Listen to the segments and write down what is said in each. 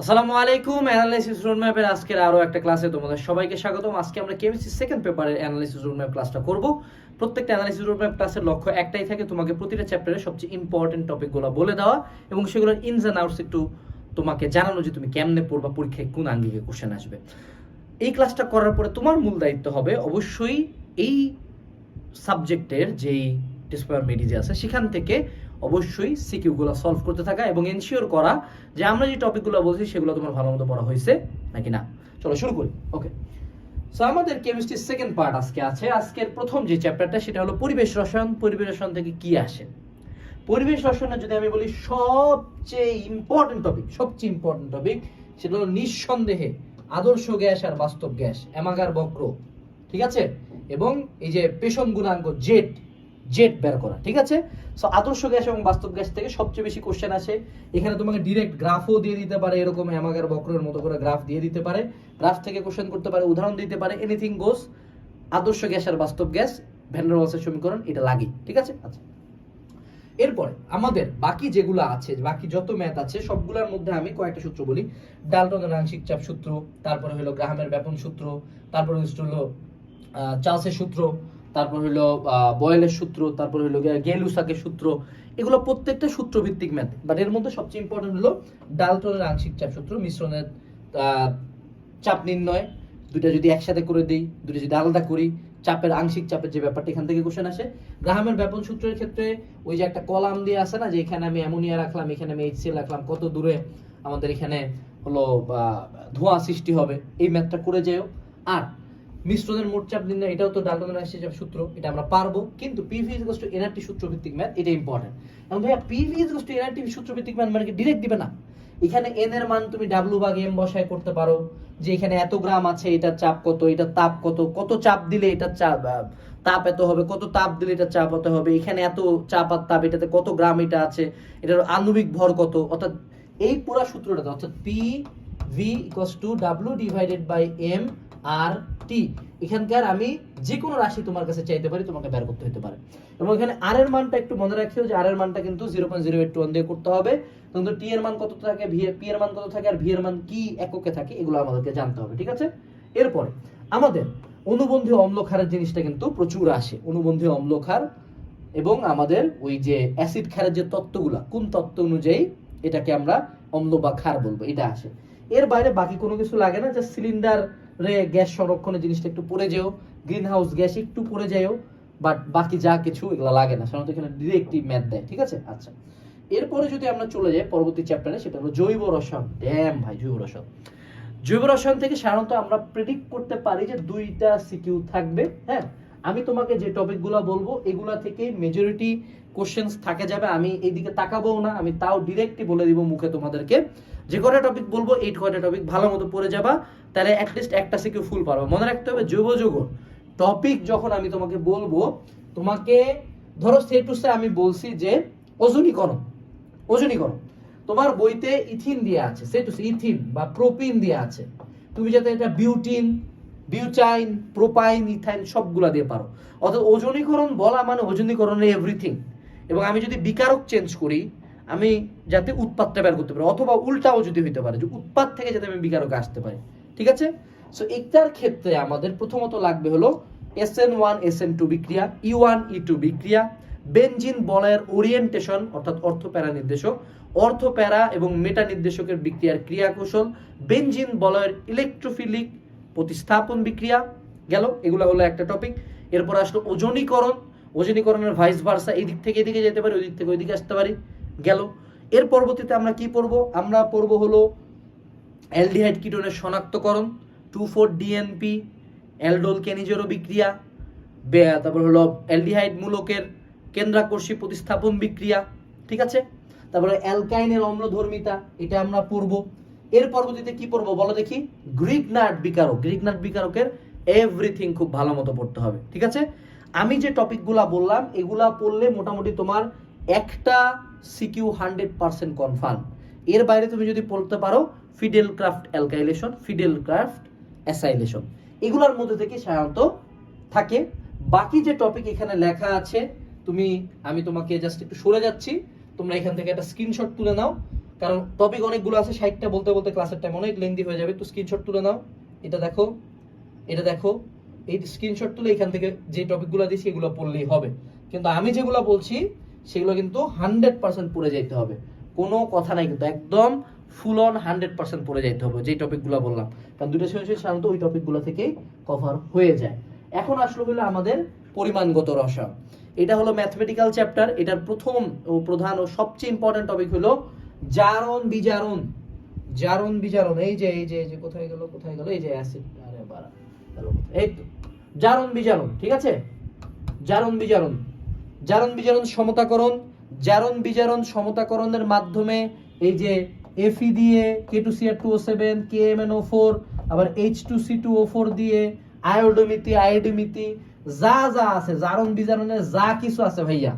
আসসালামু আলাইকুম অ্যানালাইসিস রোডম্যাপের আজকের আরও একটা ক্লাসে তোমাদের সবাইকে স্বাগতম। আজকে আমরা কেমিস্ট্রি সেকেন্ড পেপারের অ্যানালাইসিস রোডম্যাপ ক্লাসটা করব। প্রত্যেকটা অ্যানালাইসিস রোডম্যাপ ক্লাসের লক্ষ্য একটাই থাকে, তোমাকে প্রতিটা চ্যাপ্টারের সবচেয়ে ইম্পর্টেন্ট টপিকগুলো বলে দেওয়া এবং সেগুলোর ইনস অ্যান্ড আউটস একটু তোমাকে জানানো যে তুমি কেমনে পড়বা, পরীক্ষায় কোন আঙ্গিকে কোশ্চেন আসবে। এই ক্লাসটা করার পরে তোমার মূল দায়িত্ব হবে অবশ্যই এই সাবজেক্টের যেই ডিসপায়ার মেডিজে আছে, সেখান থেকে অবশ্যই সিকিউগুলো সলভ করতে থাকা এবং এনশিওর করা যে আমরা যে টপিকগুলো বলছি সেগুলো তোমার ভালো মতো পড়া হয়েছে নাকি না? চলো শুরু করি। ওকে সো আমাদের কেমিস্ট্রির সেকেন্ড পার্ট আজকে আছে। আজকের প্রথম যে চ্যাপ্টারটা সেটা হলো পরিবেশ রসায়ন। পরিবেশ রসায়ন থেকে কি আসে? পরিবেশ রসায়নের যদি আমি বলি সবচেয়ে ইম্পর্টেন্ট টপিক সবচেয়ে ইম্পর্টেন্ট টপিক সেটা হলো নিঃসন্দেহে আদর্শ গ্যাস আর বাস্তব গ্যাস, অ্যামাগার বক্র। ঠিক আছে? এবং এই যে পেশন গুণাঙ্ক জেট জেট বের করা, ঠিক আছে? সো আদর্শ গ্যাস এবং বাস্তব গ্যাস থেকে সবচেয়ে বেশি কোশ্চেন আসে। এখানে তোমাকে ডিরেক্ট গ্রাফও দিয়ে দিতে পারে, এরকম অ্যামাগার বক্রের মতো করে গ্রাফ দিয়ে দিতে পারে। গ্রাফ থেকে কোশ্চেন করতে পারে, উদাহরণ দিতে পারে এনিথিং গোস আদর্শ গ্যাস আর বাস্তব গ্যাস ভ্যান্ডারওয়ালসের সমীকরণ, এটা লাগে ঠিক আছে? আচ্ছা। এরপরে, আমাদের বাকি যেগুলো আছে, বাকি যত ম্যাথ আছে, সবগুলোর মধ্যে আমি কয়েকটা সূত্র বলি। ডালটনের আংশিক চাপ সূত্র, তারপরে হলো গ্রাহামের ব্যাপন সূত্র, তারপরে হলো চার্লসের সূত্র তারপর আহ, বয়েলের সূত্র তারপর গিয়ে গেলুসাকের সূত্র এগুলো প্রত্যেকটা সূত্র ভিত্তিক ম্যাথ। বাট এর মধ্যে সবচেয়ে ইম্পর্টেন্ট হলো ডালটনের আংশিক চাপ সূত্র মিশ্রণের চাপ নির্ণয়। দুইটা যদি একসাথে করে দিই দুটো যদি আলাদা করি চাপের আংশিক চাপের যে ব্যাপারটা এখান থেকে কোশ্চেন আসে। গ্রাহামের ব্যাপন সূত্রের ক্ষেত্রে ওই যে একটা কলাম দিয়ে আছে না যে এখানে আমি অ্যামোনিয়া রাখলাম এখানে আমি এইচসিএল রাখলাম কত দূরে আমাদের এখানে হলো ধোঁয়া সৃষ্টি হবে এই ম্যাথটা করে যেও আর মিশ্রণের মোট চাপ নির্ণয় এটাও তো ডালটনের রাশি চাপ সূত্র, এটা আমরা পারব। কিন্তু পিভি ইজ টু এনআরটি সূত্র ভিত্তিক ম্যাথ এটা ইম্পর্টেন্ট এবং ভাইয়া পিভি ইজ টু এনআরটি সূত্র ভিত্তিক ম্যাথ মানে ডিরেক্ট দিবে না? এখানে এন এর মান তুমি ডাব্লু ভাগ এম বসায় করতে পারো, যে এখানে এত গ্রাম আছে এটা চাপ কত এটা তাপ কত কত চাপ দিলে এটা চাপ তাপ এত হবে, কত তাপ দিলে এটা চাপ হতে হবে, এখানে এত চাপ আর তাপ, এটাতে কত গ্রাম এটা আছে, এটার আণবিক ভর কত, অর্থাৎ এই পুরো সূত্রটা, অর্থাৎ P V equals to W divided by M R T এখানকার আমি যে কোনো রাশি তোমার কাছে চাইতে পারি, তোমাকে বের করতে হতে পারে। এবং এখানে আর এর মানটা একটু মনে রাখিও যে আর এর মানটা কিন্তু zero point zero eight two দিয়ে করতে হবে। কিন্তু টি এর মান কত থাকে ভি পি এর মান কত থাকে, আর ভি এর মান কি এককে থাকে, এগুলো আমাদেরকে জানতে হবে, ঠিক আছে? এরপরে, আমাদের অনুবন্ধীয় অম্লক্ষারের জিনিসটা কিন্তু প্রচুর আসে। অনুবন্ধী অম্লক্ষার এবং আমাদের ওই যে অ্যাসিড ক্ষারের যে তত্ত্বগুলা, কোন তত্ত্ব অনুযায়ী এটাকে আমরা অম্ল বা ক্ষার বলব, এটা আসে। এর বাইরে বাকি কোনো কিছু লাগে না যে সিলিন্ডার রে গ্যাস সংরক্ষণের জিনিসটা একটু পড়ে যেও গ্রিন হাউস গ্যাস একটু পড়ে যাও বাট বাকি যা কিছু এগুলো লাগে না। সাধারণত এখানে ডিরেক্টলি ম্যাথ দেয়, ঠিক আছে? আচ্ছা। এরপরে যদি আমরা চলে যাই পরবর্তী চ্যাপ্টারে সেটা হলো জৈব রসায়ন। ড্যাম ভাই, জৈব রসায়ন। জৈব রসায়ন থেকে সাধারণত আমরা প্রেডিক্ট করতে পারি যে দুইটা সিকিউ থাকবে হ্যাঁ? আমি তোমাকে যে টপিকগুলো বলব, এগুলা থেকে মেজরিটি কোশ্চেন্স থাকে যাবে, আমি এইদিকে তাকাবো না, আমি তাও ডিরেক্টলি বলে দিব মুখে তোমাদেরকে। যে কটা টপিক বলব, এই কটা টপিক ভালো মতো পড়ে যাবা, তাহলে অ্যাটলিস্ট একটা সিকিউ ফুল পারবে। মনে রাখতে হবে জৈব যৌগ টপিক যখন আমি তোমাকে বলব, তোমাকে, ধরো সে সে আমি বলছি যে ওজনীকরণ ওজনীকরণ তোমার বইতে ইথিন দিয়ে আছে সে টু সে ইথিন বা প্রোপিন দিয়ে আছে। তুমি যাতে এটা বিউটিন বিউটাইন প্রোপাইন, ইথাইন সবগুলা দিয়ে পারো। অর্থাৎ ওজনীকরণ বলা মানে ওজনীকরণের এভরিথিং এবং আমি যদি বিকারক চেঞ্জ করি আমি যাতে উৎপাতটা বের করতে পারি, অথবা উল্টাও যদি হইতে পারে, যে উৎপাদ থেকে যাতে আমি বিকারক আসতে পারি। ঠিক আছে? সো একটার ক্ষেত্রে আমাদের প্রথমত লাগবে হলো S N one S N two বিক্রিয়া ই ওয়ান ই টু বিক্রিয়া, বেনজিন বলয়ের ওরিয়েন্টেশন, অর্থাৎ অর্থ প্যারা নির্দেশক অর্থ প্যারা এবং মেটা নির্দেশকের বিক্রিয়ার ক্রিয়া কৌশল বেনজিন বলয়ের ইলেকট্রোফিলিক প্রতিস্থাপন বিক্রিয়া, গেল? এগুলো হলো একটা টপিক এরপর আসলো ওজনীকরণ। ওজনীকরণের ভাইস ভার্সা এই দিক থেকে এদিকে যেতে পারি ওই দিক থেকে ওইদিকে আসতে পারি। গেল। এর পরবর্তীতে আমরা কি পড়ব? আমরা পড়ব হলো অ্যালডিহাইড কিটোনের শনাক্তকরণ, two four DNP aldol Cannizzaro বিক্রিয়া তারপর হলো অ্যালডিহাইড মূলকের কেন্দ্রাকর্ষী প্রতিস্থাপন বিক্রিয়া, ঠিক আছে? তারপরে অ্যালকাইনের অম্লধর্মিতা, এটা আমরা পড়ব। এর পরবর্তীতে কি পড়ব? বলো দেখি। গ্রিক নাট বিকারক। গ্রিক নাট বিকারকের এভরিথিং খুব ভালো মতো পড়তে হবে, ঠিক আছে? আমি যে টপিকগুলা বললাম, এগুলা পড়লে মোটামুটি তোমার একটা সিকিউ হান্ড্রেড পার্সেন্ট কনফার্ম। এর বাইরে তুমি যদি পড়তে পারো, Friedel Crafts alkylation, Friedel Crafts acylation. এগুলোর মধ্যে থেকে সাধারণত থাকে। বাকি যে টপিক এখানে লেখা আছে, তুমি, আমি তোমাকে জাস্ট একটু সরে যাচ্ছি। তোমরা এখান থেকে একটা স্ক্রিনশট তুলে নাও। কারণ টপিক অনেকগুলো আছে, ষাটটা বলতে বলতে ক্লাসের টাইম অনেক লেন্দি হয়ে যাবে। তো স্ক্রিনশট তুলে নাও। এটা দেখো এটা দেখো। এই স্ক্রিনশট তুলে এখান থেকে যে টপিকগুলো দিয়েছি, এগুলো পড়লেই হবে। কিন্তু আমি যেগুলো বলছি সেগুলো কিন্তু হান্ড্রেড পার্সেন্ট পড়ে যাইতে হবে। কোনো কথা নাই কিন্তু, একদম ফুল অন হান্ড্রেড পার্সেন্ট পড়ে যাইতে হবে যে টপিকগুলো বললাম। কারণ দুটো সৃজনশীল সাধারণত ওই টপিকগুলো থেকেই কভার হয়ে যায়। এখন আসলে হলো আমাদের পরিমাণগত রসায়ন এটা হলো ম্যাথমেটিক্যাল চ্যাপ্টার এটার প্রথম ও প্রধান ও সবচেয়ে ইম্পর্টেন্ট টপিক হলো জারণ বিজারণ। জারণ বিজারণ, এই যে এই যে এই যে, কোথায় গেল কোথায় গেল, এই যে অ্যাসিড আরে বাড়া এই জারণ বিজারণ, ঠিক আছে? জারণ বিজারণ। জারণ বিজারণ সমতাকরণ, জারণ বিজারণ সমতাকরণের মাধ্যমে এই যে এফি দিয়ে K two Cr two O seven K M N O four আবার H two C two O four দিয়ে আয়োডোমিতি, আয়োডিমিতি, যা যা আছে, জারণ বিজারণের যা কিছু আছে ভাইয়া,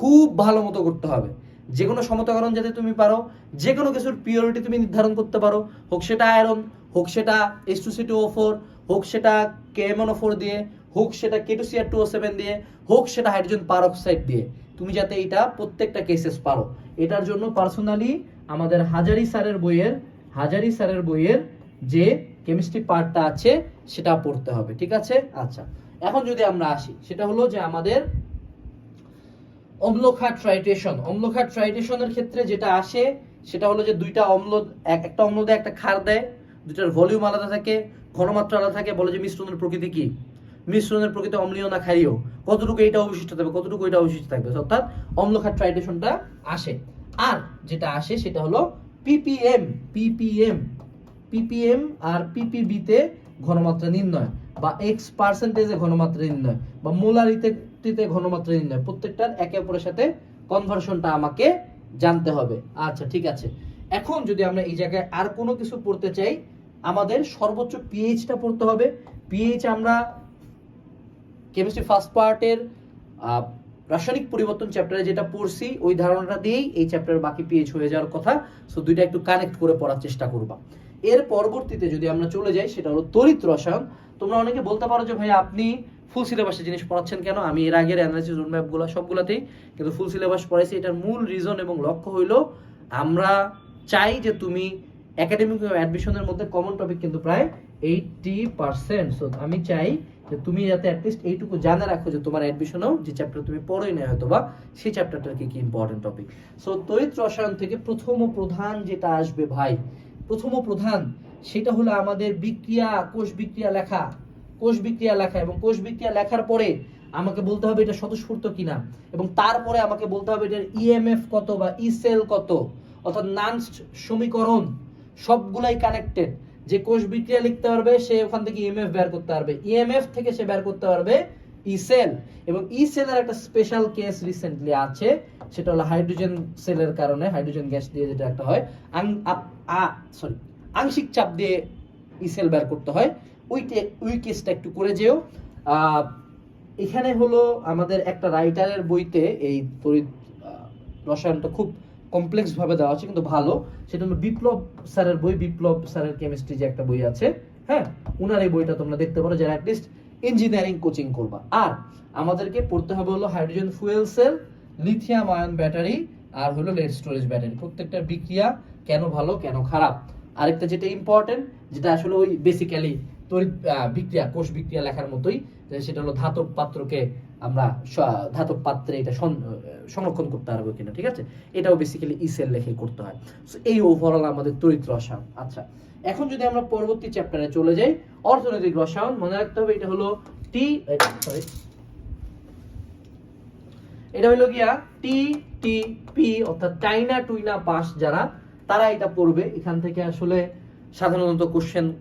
খুব ভালো মতো করতে হবে। যে কোনো সমতাকরণ যাতে তুমি পারো যে কোনো কিছুর পিওরিটি তুমি নির্ধারণ করতে পারো, হোক সেটা আয়রন, হোক সেটা H two C two O four হোক সেটা K M N O four দিয়ে হোক সেটা কে টু সেভেন দিয়ে, হোক সেটা হাইড্রোজেন পারঅক্সাইড দিয়ে। তুমি যাতে এটা প্রত্যেকটা কেসেস পারো। এটার জন্য পার্সোনালি আমাদের হাজারি স্যারের বইয়ের, হাজারি স্যারের বইয়ের যে কেমিস্ট্রি পার্টটা আছে, সেটা পড়তে হবে, ঠিক আছে? আচ্ছা এখন যদি আমরা আসি, সেটা হলো যে আমাদের অম্লক্ষার ট্রাইটেশন অম্লক্ষার ট্রাইটেশনের ক্ষেত্রে যেটা আসে, সেটা হলো যে দুইটা অম্ল, এক- একটা অম্ল দেয়, একটা ক্ষার দেয়, দুইটার ভলিউম আলাদা থাকে, ঘনমাত্রা আলাদা থাকে। বলে যে মিশ্রণের প্রকৃতি কি? মিশ্রণের প্রকৃতি অম্লীয় না ক্ষারীয়? কতটুকু এটা অবশিষ্ট থাকবে? কতটুকু এটা অবশিষ্ট থাকবে? অর্থাৎ অম্লক্ষার ট্রাইটেশনটা আসে। আর যেটা আসে, সেটা হলো পিপিএম পিপিএম পিপিএম আর পিপিবিতে ঘনমাত্রা নির্ণয় বা এক্স পার্সেন্টেজে ঘনমাত্রা নির্ণয় বা মোলারিতে ঘনমাত্রা নির্ণয়। প্রত্যেকটার একে অপরের সাথে কনভার্সনটা আমাকে জানতে হবে। আচ্ছা ঠিক আছে। এখন যদি আমরা এই জায়গায় আর কোনো কিছু পড়তে চাই, আমাদের সর্বোচ্চ পিএইচটা পড়তে হবে। পিএইচ আমরা কেমিস্ট্রি ফার্স্ট পার্টের রাসায়নিক পরিবর্তন চ্যাপ্টারে যেটা পড়ছি, ওই ধারণাটা দিয়েই এই চ্যাপ্টারের বাকি পিএইচ হয়ে যাওয়ার কথা। সো দুইটা একটু কানেক্ট করে পড়ার চেষ্টা করবা। এর পরবর্তীতে যদি আমরা চলে যাই, সেটা হলো তড়িৎ রসায়ন। তোমরা অনেকে বলতে পারো যে, ভাই, আপনি ফুল সিলেবাসের জিনিস পড়াচ্ছেন কেন? আমি এর আগের অ্যানালাইসিস রোড ম্যাপগুলো সবগুলাতেই কিন্তু ফুল সিলেবাস পড়াইছি। এটার মূল রিজন এবং লক্ষ্য হইল, আমরা চাই যে তুমি একাডেমিক অ্যাডমিশনের মধ্যে কমন টপিক কিন্তু প্রায় এইটটি পার্সেন্ট সো আমি চাই যে তুমি যাতে অ্যাটলিস্ট এইটুকু জানা রাখো যে তোমার অ্যাডমিশনেও যে চ্যাপ্টার তুমি পড়োই না হয়তো বা সেই চ্যাপ্টারটার কি কি ইম্পর্টেন্ট টপিক সো তড়িৎ রসায়ন থেকে প্রথম ও প্রধান যেটা আসবে ভাই, প্রথম ও প্রধান, সেটা হলো আমাদের বিক্রিয়া, কোষ বিক্রিয়া লেখা, কোষ বিক্রিয়া লেখা এবং কোষ বিক্রিয়া লেখার পরে আমাকে বলতে হবে এটা স্বতঃস্ফূর্ত কিনা এবং তারপরে আমাকে বলতে হবে এটার ইএমএফ কত বা ই সেল কত, অর্থাৎ নানস্ট সমীকরণ, সবগুলাই কানেক্টেড যে কোষ বিক্রিয়া লিখতে পারবে, সে ওখান থেকে ইএমএফ বের করতে পারবে। ইএমএফ থেকে সে বের করতে পারবে ই সেল এবং ই সেলের একটা স্পেশাল কেস রিসেন্টলি আছে, সেটা হলো হাইড্রোজেন সেলের কারণে হাইড্রোজেন গ্যাস দিয়ে যেটা একটা হয় সরি আংশিক চাপ দিয়ে ই সেল বের করতে হয়। ওইটে, ওই কেসটা একটু করে যেও। এখানে হলো আমাদের একটা রাইটারের বইতে এই তড়িৎ রসায়নটা খুব কমপ্লেক্স ভাবে দেওয়া আছে, কিন্তু ভালো। সেটা হলো বিপ্লব স্যারের বই, বিপ্লব স্যারের কেমিস্ট্রি যে একটা বই আছে হ্যাঁ? উনার এই বইটা তোমরা দেখতে পারো যারা অ্যাটলিস্ট ইঞ্জিনিয়ারিং কোচিং করবা। আর আমাদেরকে পড়তে হবে হলো hydrogen fuel cell lithium ion battery আর হলো লেড স্টোরেজ ব্যাটারি প্রত্যেকটা বিক্রিয়া কেন ভালো, কেন খারাপ? আরেকটা যেটা ইম্পর্টেন্ট যেটা আসলে ওই বেসিক্যালি তড়িৎ বিক্রিয়া, কোষ বিক্রিয়া লেখার মতোই, সেটা হলো ধাতব পাত্রকে ধাতব পাত্রে এটা সং- সংরক্ষণ করতে পারব কিনা ঠিক আছে? এটাও বেসিক্যালি ইসেল লেখে করতে হয়। So, এই ওভারঅল আমাদের তড়িৎ রসায়ন। আচ্ছা এখন যদি আমরা পরবর্তী চ্যাপ্টারে চলে যাই অর্থনৈতিক রসায়ন মনে রাখতে হবে এটা হলো টি সরি এটা হলো গিয়া টি টি পি অর্থাৎ টাইনা টুইনা পাস যারা তারা এটা পড়বে। এখান থেকে আসলে সাধারণত কোশ্চেন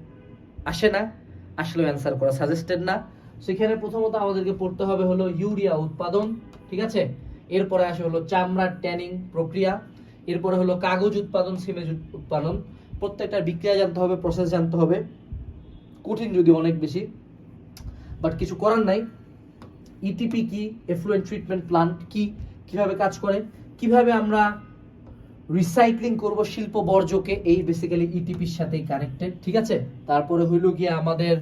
আসে না আসলেও অ্যান্সার করা সাজেস্টেড না। সেখানে প্রথমত আমাদেরকে পড়তে হবে হলো ইউরিয়া উৎপাদন, ঠিক আছে? এরপরে আসে হলো চামড়ার ট্যানিং প্রক্রিয়া, এরপরে হলো কাগজ উৎপাদন সিমেজ উৎপাদন। প্রত্যেকটার বিক্রিয়া জানতে হবে প্রসেস জানতে হবে। কঠিন যদি অনেক বেশি বাট কিছু করার নাই। ইটিপি কি এফ্লুয়েন্ট ট্রিটমেন্ট প্লান্ট কি, কীভাবে কাজ করে, কীভাবে আমরা রিসাইক্লিং করব শিল্প বর্জ্যকে এই বেসিক্যালি ইটিপির সাথেই কানেক্টেড ঠিক আছে? তারপরে হইল গিয়ে আমাদের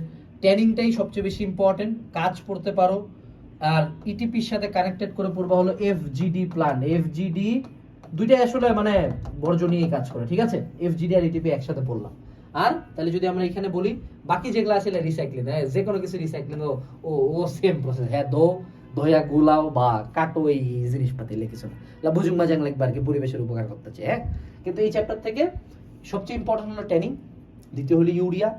ট্যানিংটাই সবচেয়ে বেশি ইম্পর্টেন্ট কাজ পড়তে পারো। আর ইটিপির সাথে কানেক্টেড করে পড়বা হলো এফজিডি প্লান্ট এফজিডি দুইটাই আসলে মানে বর্জ্য নিয়ে কাজ করে, ঠিক আছে? এফজিডি আর ইটিপি একসাথে পড়লাম। আর তাহলে যদি আমরা এখানে বলি, বাকি যেগুলো আছে রিসাইক্লিং হ্যাঁ যে কোনো কিছু রিসাইক্লিং ও ও সেম প্রসেস হ্যাঁ দো দয়া গুলাও বা কাটো এই জিনিসপাতি লিখেছো না বুঝুং মাজাং লিখবা আর কি, পরিবেশের উপকার করতেছে হ্যাঁ? কিন্তু এই চ্যাপ্টার থেকে সবচেয়ে ইম্পর্টেন্ট হলো ট্যানিং দ্বিতীয় হলো ইউরিয়া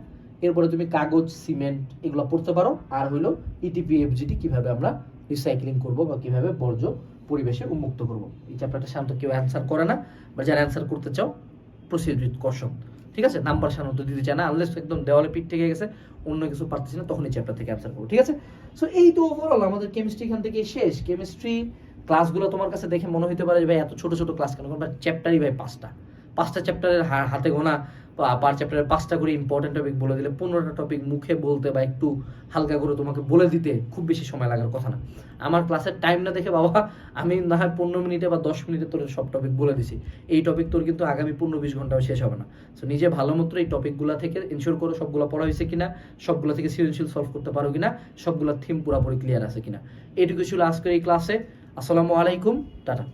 এরপরে তুমি কাগজ, সিমেন্ট এগুলো পড়তে পারো। আর E ইটিপি এফজিটি কীভাবে আমরা রিসাইক্লিং করব বা কীভাবে বর্জ্য পরিবেশে উন্মুক্ত করব। এই চ্যাপ্টারটা সাধারণত কেউ অ্যান্সার করে না, বা যারা অ্যান্সার করতে চাও প্রসিড উইথ কশন ঠিক আছে? নাম্বার সাধারণত দিতে চায় না আনলেস একদম দেওয়ালে পিঠ থেকে গেছে, অন্য কিছু পারতেছি না তখন এই চ্যাপ্টার থেকে অ্যান্সার করব, ঠিক আছে? সো এই তো ওভারঅল আমাদের কেমিস্ট্রি এখান থেকে শেষ। কেমিস্ট্রি ক্লাসগুলো তোমার কাছে দেখে মনে হতে পারে যে ভাই, এত ছোট ছোট ক্লাস কেন? কারণ চ্যাপ্টারই ভাই পাঁচটা। পাঁচটা চ্যাপ্টারের হাতে গোনা পার চ্যাপ্টারের পাঁচটা করে ইম্পর্টেন্ট টপিক বলে দিলে পনেরোটা টপিক মুখে বলতে বা একটু হালকা করে তোমাকে বলে দিতে খুব বেশি সময় লাগার কথা না। আমার ক্লাসের টাইম না দেখে বাবা, আমি না হয় পনেরো মিনিটে বা দশ মিনিটে তোর সব টপিক বলে দিছি। এই টপিক তোর কিন্তু আগামী পনেরো বিশ ঘন্টাও শেষ হবে না। সো নিজে ভালো মতো এই টপিকগুলো থেকে ইনশিওর করো সবগুলো পড়া হয়েছে কিনা, সবগুলো থেকে সৃজনশীল সলভ করতে পারো কিনা, সবগুলো থিম পুরোপুরি ক্লিয়ার আছে কিনা। এটুকু ছিল আজকের এই ক্লাসে আসসালামু আলাইকুম, টাটা।